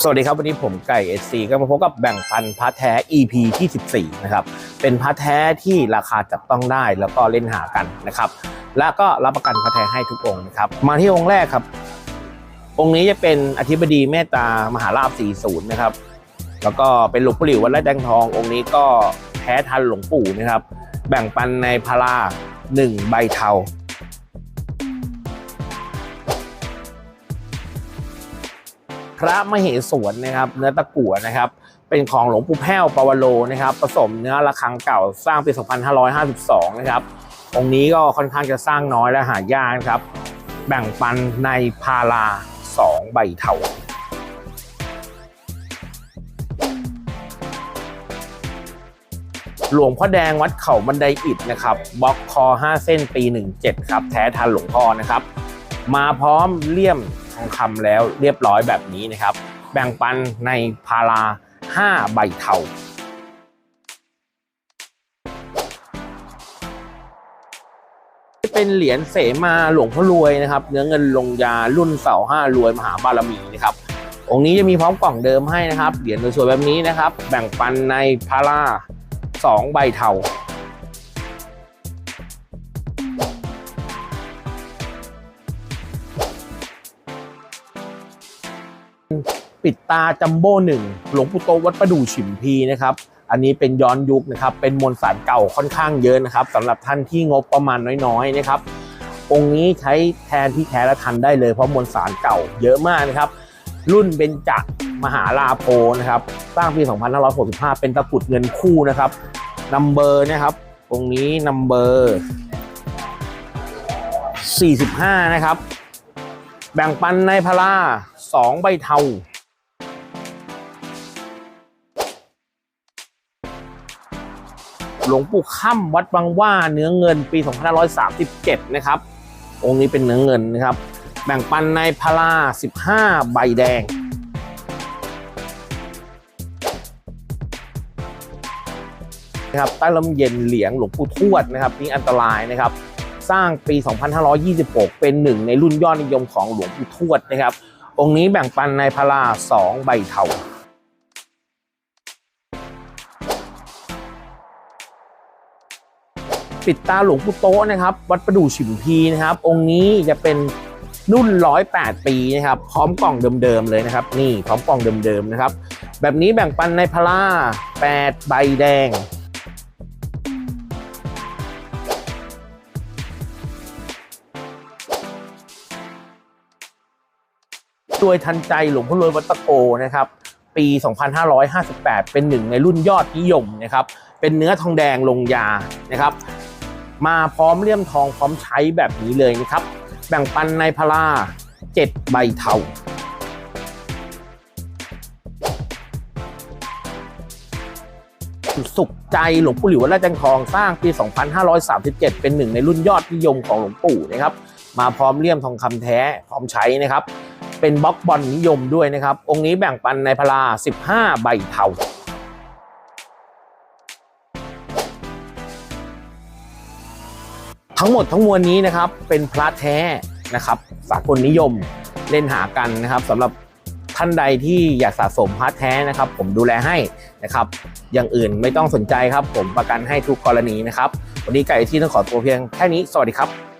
สวัสดีครับวันนี้ผมไก่เอซีก็มาพบกับแบ่งปันพระแท้ EP ที่ 14 นะครับ เป็นพระแท้ที่ราคาจับต้องได้แล้วก็เล่นหากันนะครับ แล้วก็รับประกันพระแท้ให้ทุกองค์นะครับ มาที่องค์แรกครับ องค์นี้จะเป็นอธิบดีเมตตามหาลาภ40 นะครับ แล้วก็เป็นหลวงปู่หลิววัดไร่แดงทอง องค์นี้ก็แท้ทันหลวงปู่นะครับ แบ่งปันในพาราหนึ่งใบเทา ระมเหสวนนะครับ เนื้อตะกั่วนะครับ เป็นของหลวงปู่แพ้วปวโรนะครับ ผสมเนื้อระฆังเก่าสร้างปี 2552 นะครับ องค์นี้ก็ค่อนข้างจะสร้างน้อยและหายากครับ แบ่งปันในพารา2ใบเทาหลวงพ่อแดงวัดเขาบันไดอิฐนะครับบล็อกคอ 5 เส้นปี 17 ครับ แท้ทันหลวงพ่อนะครับ มาพร้อมเลี่ยม ทองคำแล้วเรียบร้อยแบบนี้นะครับ แบ่งปันในพารา 5 ใบเทาเป็นเหรียญเสมาหลวงพ่อรวยนะครับ เนื้อเงินลงยารุ่นเสาห้ารวยมหาบารมีนะครับองค์นี้จะมีพร้อมกล่องเดิมให้นะครับเหรียญสวยๆแบบนี้นะครับ แบ่งปันในพาราสองใบเทา ปิดตาจัมโบ้หนึ่งหลวงปู่โตวัดประดู่ฉิมพีนะครับอันนี้เป็นย้อนยุคนะครับเป็นมวลสารเก่าค่อนข้างเยอะนะครับสำหรับท่านที่งบประมาณน้อยๆนะครับองค์นี้ใช้แทนที่แท้และทันได้เลยเพราะมวลสารเก่าเยอะมากนะครับ รุ่นเบญจมหาลาโพนะครับสร้างปี 2565 เป็นตะกุดเงินคู่นะครับนัมเบอร์นะครับองค์นี้นัมเบอร์45 นะครับ แบ่งปันในพารา2ใบเทาหลวงปู่ค่ำวัดบางว่าเนื้อเงินปี 2537 นะครับ องค์นี้เป็นเนื้อเงินนะครับ แบ่งปันในพารา15 ใบแดง นะครับใต้ลมเย็นเหลียงหลวงปู่ทวดนะครับ นี่อันตรายนะครับ สร้างปี 2526 เป็นหนึ่งในรุ่นยอดนิยมของหลวงปู่ทวดนะครับ องค์นี้แบ่งปันในพารา2ใบเทาปิดตาหลวงปู่โตะนะครับ วัดประดู่ฉิมพีนะครับ องค์นี้จะเป็นรุ่น108ปีนะครับ พร้อมกล่องเดิมๆเลยนะครับ นี่พร้อมกล่องเดิมๆนะครับ แบบนี้แบ่งปันในพารา8ใบแดง โดยทันใจหลวงพ่อรวยวัดตะโกนะครับปี 2558 เป็นหนึ่งในรุ่นยอดนิยมนะครับเป็นเนื้อทองแดงลงยานะครับ มาพร้อมเลี่ยมทองพร้อมใช้แบบนี้เลยนะครับ แบ่งปันในพารา7ใบเทาสุขใจหลวงปู่หลิววัดไร่แตงทองสร้างปี 2537 เป็นหนึ่งในรุ่นยอดนิยมของหลวงปู่นะครับ มาพร้อมเลี่ยมทองคำแท้พร้อมใช้นะครับ เป็นบล็อกบอลนิยมด้วยนะครับ องค์นี้แบ่งปันในพลา 15 ใบเทาทั้งหมดทั้งมวลนี้นะครับเป็นพระแท้นะครับสากลนิยมเล่นหากันนะครับสำหรับท่านใดที่อยากสะสมพระแท้นะครับ ผมดูแลให้นะครับอย่างอื่นไม่ต้องสนใจครับ ผมประกันให้ทุกกรณีนะครับ วันนี้ไก่ที่ต้องขอตัวเพียงแค่นี้สวัสดีครับ